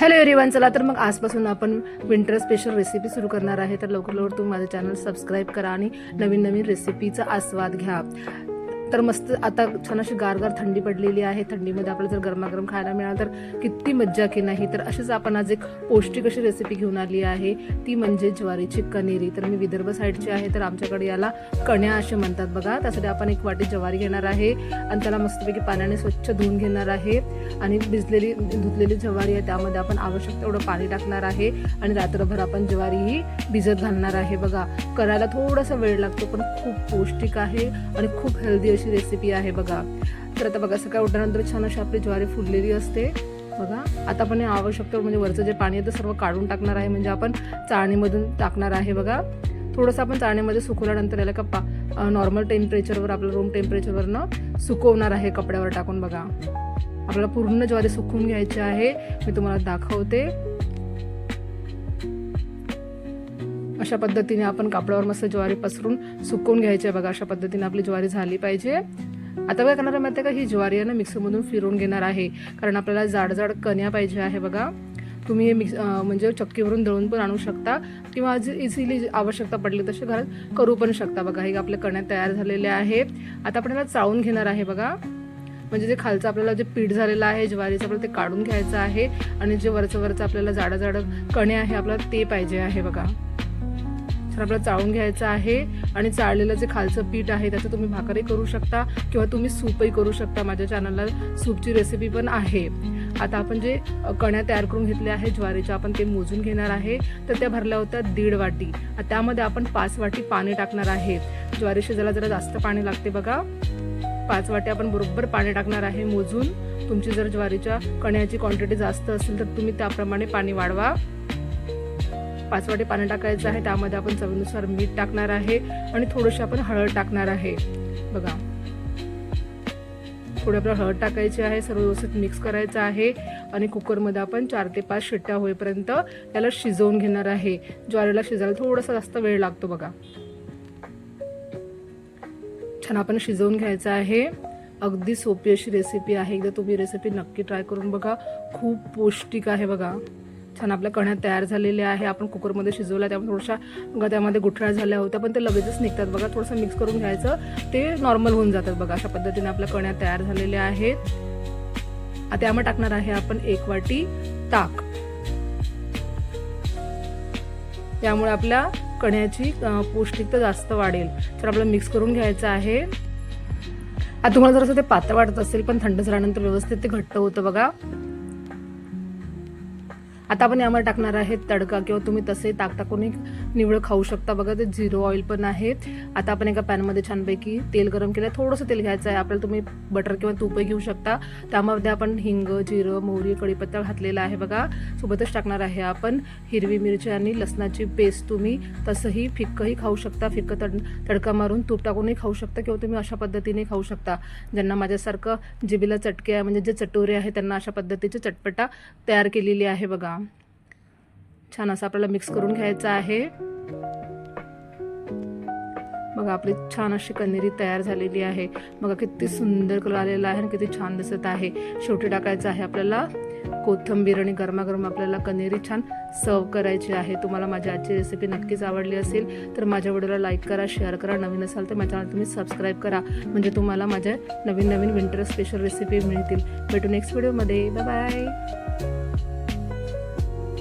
Hello everyone चला तर मग आजपासून आपण विंटर स्पेशल रेसिपी सुरू करणार आहे. तर लवकर लवकर तुम्ही माझं चॅनल सबस्क्राईब करा आणि नवीन नवीन रेसिपीचा आस्वाद घ्या. तर मस्त आता छान अशी गारगार थंडी पडलेली आहे. थंडीमध्ये आपल्याला जर गरमागरम खायला मिळालं तर किती मज्जा की नाही? तर अशीच आपण आज एक पौष्टिक अशी रेसिपी घेऊन आली आहे. ती म्हणजे ज्वारीची कनेरी तर मी विदर्भ साईडची आहे तर आमच्याकडे याला कण्या असे म्हणतात बघा. त्यासाठी आपण एक वाटी ज्वारी घेणार आहे आणि त्याला मस्तपैकी पाण्याने स्वच्छ धुवून घेणार आहे. आणि भिजलेली धुतलेली ज्वारी आहे त्यामध्ये आपण आवश्यक तेवढं पाणी टाकणार आहे. आणि रात्रभर आपण ज्वारी ही भिजत घालणार आहे बघा. करायला थोडासा वेळ लागतो पण खूप पौष्टिक आहे आणि खूप हेल्दी अशी रेसिपी आहे बघा. तर आता बघा सकाळी उठल्यानंतर छान अशी आपली ज्वारी फुललेली असते. बघा आता आपण हे आवश्यक म्हणजे वरचं जे पाणी आहे ते सर्व काढून टाकणार आहे. म्हणजे आपण चाळणीमधून टाकणार आहे बघा. थोडंसं आपण चाळणीमध्ये सुकवल्यानंतर याला का नॉर्मल टेम्परेचरवर आपलं रूम टेम्परेचरवरनं सुकवणार आहे कपड्यावर टाकून बघा. आपल्याला पूर्ण ज्वारी सुकवून घ्यायची आहे. मी तुम्हाला दाखवते. अशा पद्धतीने आपण कापडावर मस्त ज्वारी पसरून सुकवून घ्यायची. आहे बघा अशा पद्धतीने आपली ज्वारी झाली पाहिजे. आता काय करणार माहिती आहे का? ही ज्वारी आहे ना मिक्सरमधून फिरवून घेणार आहे. कारण आपल्याला जाड जाड कण्या पाहिजे आहे बघा. तुम्ही हे मिक्स म्हणजे चक्कीवरून दळून पण आणू शकता किंवा आज इझिली आवश्यकता पडली तसे घरात करू पण शकता. बघा हे आपल्या कण्या तयार झालेल्या आहेत. आता आपण याला चाळून घेणार आहे बघा. म्हणजे जे खालचं आपल्याला जे पीठ झालेलं आहे ज्वारीचं आपल्याला ते काढून घ्यायचं आहे. आणि जे वरचं वरचं आपल्याला जाडं जाडं कणे आहे आपल्याला ते पाहिजे आहे बघा. तर आपल्याला चाळून घ्यायचं आहे आणि चाळलेलं जे खालचं पीठ आहे त्याचं तुम्ही भाकरही करू शकता किंवा तुम्ही सूपही करू शकता. माझ्या चॅनलला सूपची रेसिपी पण आहे. आता आपण जे कण्या तयार करून घेतल्या आहे ज्वारीच्या आपण ते मोजून घेणार आहे. तर त्या भरल्या होत्या दीड वाटी. त्यामध्ये आपण पाच वाटी पाणी टाकणार आहे. ज्वारी शिजायला जरा जास्त पाणी लागते बघा. पाच वाटी आपण बरोबर पाणी टाकणार आहे मोजून. तुमची जर ज्वारीच्या कण्याची क्वांटिटी जास्त असेल तर तुम्ही त्याप्रमाणे पाणी वाढवा. पाच वाटे पाणी टाकायचं आहे. त्यामध्ये आपण चवीनुसार मीठ टाकणार आहे आणि थोडीशी आपण हळद टाकणार आहे. बघा. थोडी आपल्याला हळद टाकायची आहे. सर्व व्यवस्थित मिक्स करायचं आहे. आणि कुकरमध्ये आपण चार ते पाच शिट्ट्या होईपर्यंत त्याला शिजवून घेणार आहे. ज्वारीला शिजायला थोडासा जास्त वेळ लागतो बघा. छान आपण शिजवून घ्यायचं आहे. अगदी सोपी अशी रेसिपी आहे. एकदा तुम्ही रेसिपी नक्की ट्राय करून बघा. खूप पौष्टिक आहे बघा. छान आपल्या कण्या तयार झालेल्या आहे. आपण कुकरमध्ये शिजवल्या त्यामुळे थोड्याशा बघा त्यामध्ये गुठळ्या झाल्या होत्या पण ते लगेचच निघतात बघा. थोडंसं मिक्स करून घ्यायचं ते नॉर्मल होऊन जातात बघा. अशा पद्धतीने आपल्या कण्या तयार झालेल्या आहेत. आता यामध्ये टाकणार आहे आपण एक वाटी ताक. त्यामुळे आपल्या कण्याची पौष्टिकता जास्त वाढेल. तर आपल्याला मिक्स करून घ्यायचं आहे. आता तुम्हाला जर असं ते पातळ वाटत असेल पण थंड झाल्यानंतर व्यवस्थित ते घट्ट होतं बघा. आता आपण यामध्ये टाकणार आहे तडका किंवा तुम्ही तसे ताक टाकूनही निवडं खाऊ शकता. बघा ते झिरो ऑइल पण आहे. आता आपण एका पॅनमध्ये छानपैकी तेल गरम केलं. थोडंसं तेल घ्यायचं आहे. आपल्याला तुम्ही बटर किंवा तूपही घेऊ शकता. त्यामध्ये आपण हिंग जिरं मोहरी कढीपत्ता घातलेला आहे बघा. सोबतच टाकणार आहे आपण हिरवी मिरची आणि लसणाची पेस्ट तुम्ही. तसंही फिक्कही खाऊ शकता. फिक्क तड तडका मारून तूप टाकूनही खाऊ शकता किंवा तुम्ही अशा पद्धतीने खाऊ शकता. ज्यांना माझ्यासारखं जिबीला चटके आहे म्हणजे जे चटोरे आहे त्यांना अशा पद्धतीचे चटपटा तयार केलेली आहे बघा. छान असं आपल्याला मिक्स करून घ्यायचं आहे. बघा आपली छान अशी कन्हेरी तयार झालेली आहे. बघा किती सुंदर कलर आलेला आहे आणि किती छान दिसत आहे. शेवटी टाकायचं आहे आपल्याला कोथंबीर आणि गरमागरम आपल्याला कन्हेरी छान सर्व करायची आहे. तुम्हाला माझी आजची रेसिपी नक्कीच आवडली असेल तर माझ्या व्हिडिओला लाईक करा शेअर करा. नवीन असाल तर माझ्या चॅनल तुम्ही सबस्क्राईब करा. म्हणजे तुम्हाला माझ्या नवीन नवीन विंटर स्पेशल रेसिपी मिळतील. भेटू नेक्स्ट व्हिडिओमध्ये बाय बाय